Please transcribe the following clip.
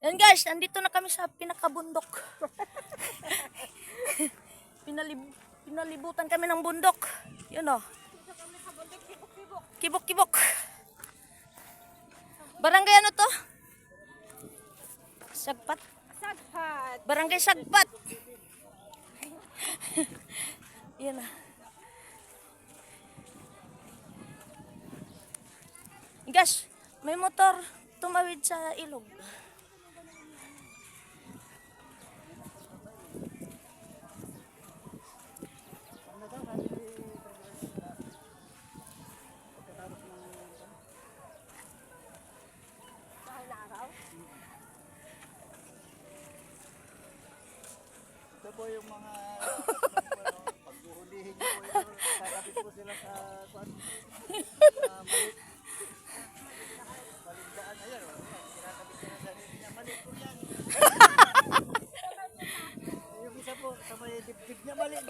Yan guys, nandito na kami sa pinakabundok. Pinalib pinalibutan kami ng bundok. Yun o. Kibok-kibok. Barangay ano to? Sagpat. Sagpat. Barangay Sagpat. Yan na. Guys, may motor tumawid sa ilog. Ito po yung mga pagbuhulihin niyo po yun. Kakapit po sila sa kwan. Sa maliit. Balindaan. Ayan. Kinakapit sa sarili niya. Maliit po yan. yung isa po sa may dibdib niya maliit.